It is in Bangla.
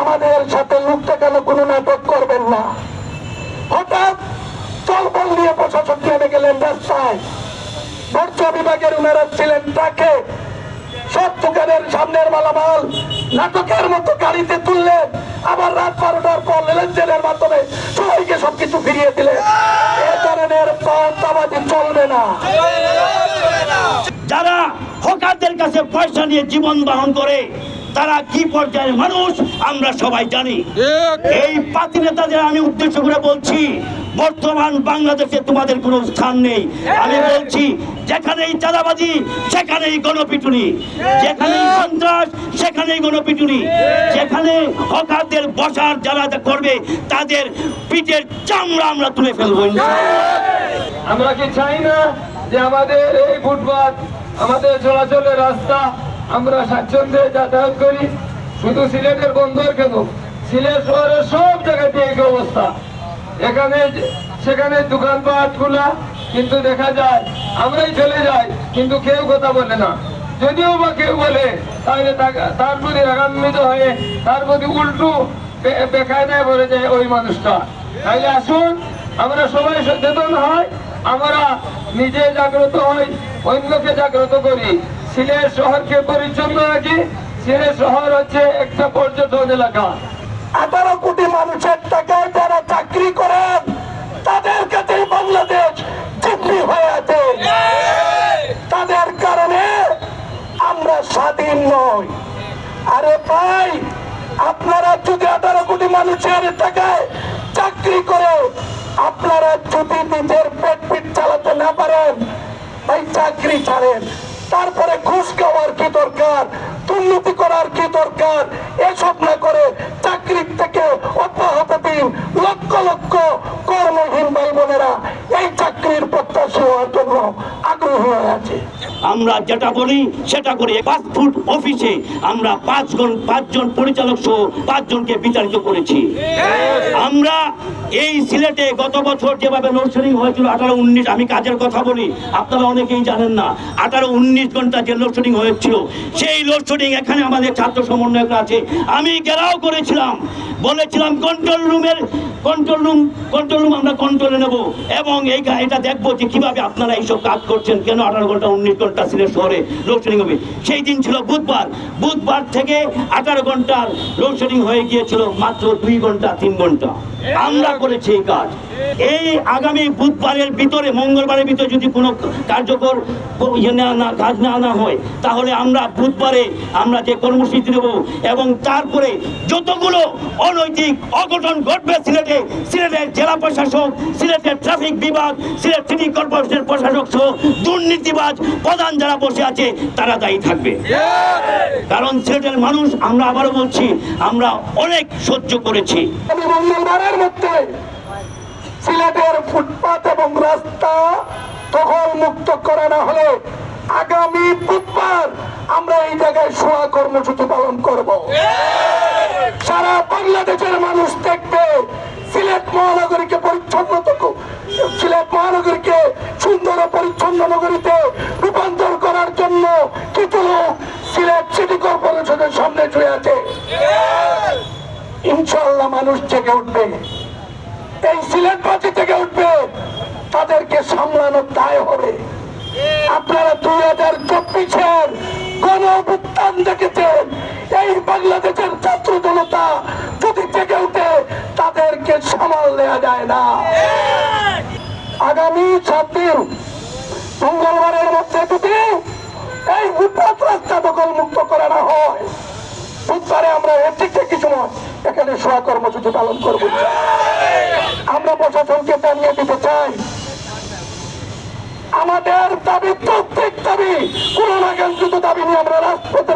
আমাদের সাথে লোক দেখানো কোনো নাটক করবেন না? হঠাৎ চলবল নিয়ে প্রশাসক নেমে গেলেন রাস্তায়। বর্জ্য বিভাগের উনারা ছিলেন ট্রাকে। সব দোকানের সামনের মালামাল নাটকের মতো গাড়িতে তুললেন। আবার রাত বারোটার পর লেনদেনের মাধ্যমে সবাইকে সবকিছু ফিরিয়ে দিলেন। এ ধরনের পাওয়াতাবাজি চলবে না। যারা হকারদের কাছে পয়সা নিয়ে জীবন বহন করে তারা কি পর্যায়ের মানুষ আমরা সবাই জানি। এই পাতি নেতাদের আমি উদ্দেশ্য করে বলছি বর্তমান বাংলাদেশে তোমাদের কোনো স্থান নেই। আমি বলছি যেখানেই চাঁদাবাজি সেখানেই গণপিটুনি। যেখানেই সন্ত্রাস সেখানেই গণপিটুনি। যেখানে হকারদের বসার যারা করবে তাদের পিঠের চামড়া আমরা তুলে ফেলব। আমরা কি চাই না যে আমাদের এই ফুটপাত আমাদের চলাচলের রাস্তা আমরা স্বাচ্ছন্দ্যে যাতায়াত করি। শুধু সিলেটের বন্দর কেন? সিলেট শহরের সব জায়গাতে এই অবস্থা। এখানে সেখানে দোকানপাট খোলা কিন্তু দেখা যায়, আমরাই চলে যাই, কিন্তু কেউ কথা বলে না। যদিও বা কেউ বলে, তাহলে তার প্রতি রাগান্বিত হয়ে, তার প্রতি উল্টো বেকায়দায় বলে যায় ওই মানুষটা। তাইলে আসুন, আমরা সবাই সচেতন হয় আমরা নিজে জাগ্রত হই, অন্যকে জাগ্রত করি। সিলেট শহরকে পরিচ্ছন্ন রাখি। সিলেট শহর হচ্ছে একটা পর্যটন এলাকা। আঠারো কোটি মানুষের টাকায় যারা চাকরি করেন, তাদের কাছে বাংলাদেশ জিম্মি হয়ে আছে। তাদের কারণে আমরা স্বাধীন নই। আরে ভাই, আপনারা যদি আঠারো কোটি মানুষের টাকায় চাকরি করে, আপনারা যদি নিজের পেট পিট চালাতে না পারেন, ভাই, চাকরি ছাড়েন। তারপরে ঘুষ খাওয়ার কি দরকার? দুর্নীতি করার কি দরকার? এসব না করে চাকরির থেকে অব্যাহত দিন। লক্ষ লক্ষ কর্মহীন ভাই বোনেরা এই চাকরির প্রত্যাশী হওয়ার জন্য আগ্রহী হয়ে আছে। আমরা যেটা বলি সেটা করি। পাসপোর্ট অফিসে আমরা পাঁচজন পাঁচজন পরিচালক সহ পাঁচজনকে বিচারিত করেছি। আমরা এই সিলেটে গত বছর যেভাবে লোডশেডিং হয়েছিল, আঠারো উনিশ, আমি কাজের কথা বলি, আপনারা অনেকেই জানেন না, আঠারো উনিশ ঘণ্টা যে লোডশেডিং হয়েছিল, সেই লোডশেডিং এখানে আমাদের ছাত্র সমন্বয়করা আছে। আমি ঘেরাও করেছিলাম, বলেছিলাম কন্ট্রোল রুমের কন্ট্রোল রুম কন্ট্রোল রুম আমরা কন্ট্রোলে নেব, এবং এই এটা দেখব যে কীভাবে আপনারা এইসব কাজ করছেন, কেন আঠারো ঘণ্টা, উনিশ ঘণ্টা সিলেট শহরে লোডশেডিং হবে। সেই দিন ছিল বুধবার বুধবার থেকে আঠারো ঘণ্টার লোডশেডিং হয়ে গিয়েছিল মাত্র দুই ঘণ্টা, তিন ঘণ্টা। আমরা করেছি এই কাজ। এই আগামী বুধবারের ভিতরে, মঙ্গলবারের ভিতরে যদি কোনো কার্যকর ইয়ে কাজ না আনা হয়, তাহলে আমরা বুধবারে আমরা যে কর্মসূচি দেব এবং তারপরে যতগুলো অনৈতিক অঘটন ঘটবে সিলেটে, সিলেটের জেলা প্রশাসক, সিলেটের ট্রাফিক বিভাগ, সিলেট সিটি কর্পোরেশনের প্রশাসক সহ দুর্নীতিবাজ প্রধান যারা বসে আছে, তারা দায়ী থাকবে। কারণ সিলেটের মানুষ, আমরা আবারও বলছি, আমরা অনেক সহ্য করেছি। মঙ্গলবারের মধ্যে সিলেটের ফুটপাত এবং রাস্তা দখল মুক্ত করা না হলে আগামী বুধবার আমরা এই জায়গায় শোয়া কর্মসূচি পালন করব। সারা বাংলাদেশের মানুষ দেখবে সিলেট মহানগরীকে পরিচ্ছন্ন সিলেট মহানগরীকে সুন্দর পরিচ্ছন্ন নগরীতে রূপান্তর করার জন্য কিছু লোক সিলেট সিটি কর্পোরেশনের সামনে শুয়ে আছে। ইনশাল্লাহ মানুষ জেগে উঠবে। এই সিলেটবাসী থেকে উঠবে, তাদেরকে সামলানোর দায় হবে। আপনারা দুই হাজার চব্বিশের গণ অভ্যুত্থান দেখেছেন, এই বাংলাদেশের ছাত্র জনতা যদি জেগে উঠে তাদেরকে সামাল দেওয়া যায় না। আগামী সাত দিন মঙ্গলবারের মধ্যে যদি এই ফুটপাত রাস্তা দখল মুক্ত করা না হয়, বুধবারে আমরা এর থেকে কিছু নয়, এখানে সোয়া কর্মসূচি পালন করব। আমরা প্রশাসনকে দিতে চাই। আমাদের দাবি প্রত্যেক দাবি কোন কেন্দ্রিত দাবি নিয়ে আমরা রাজপথে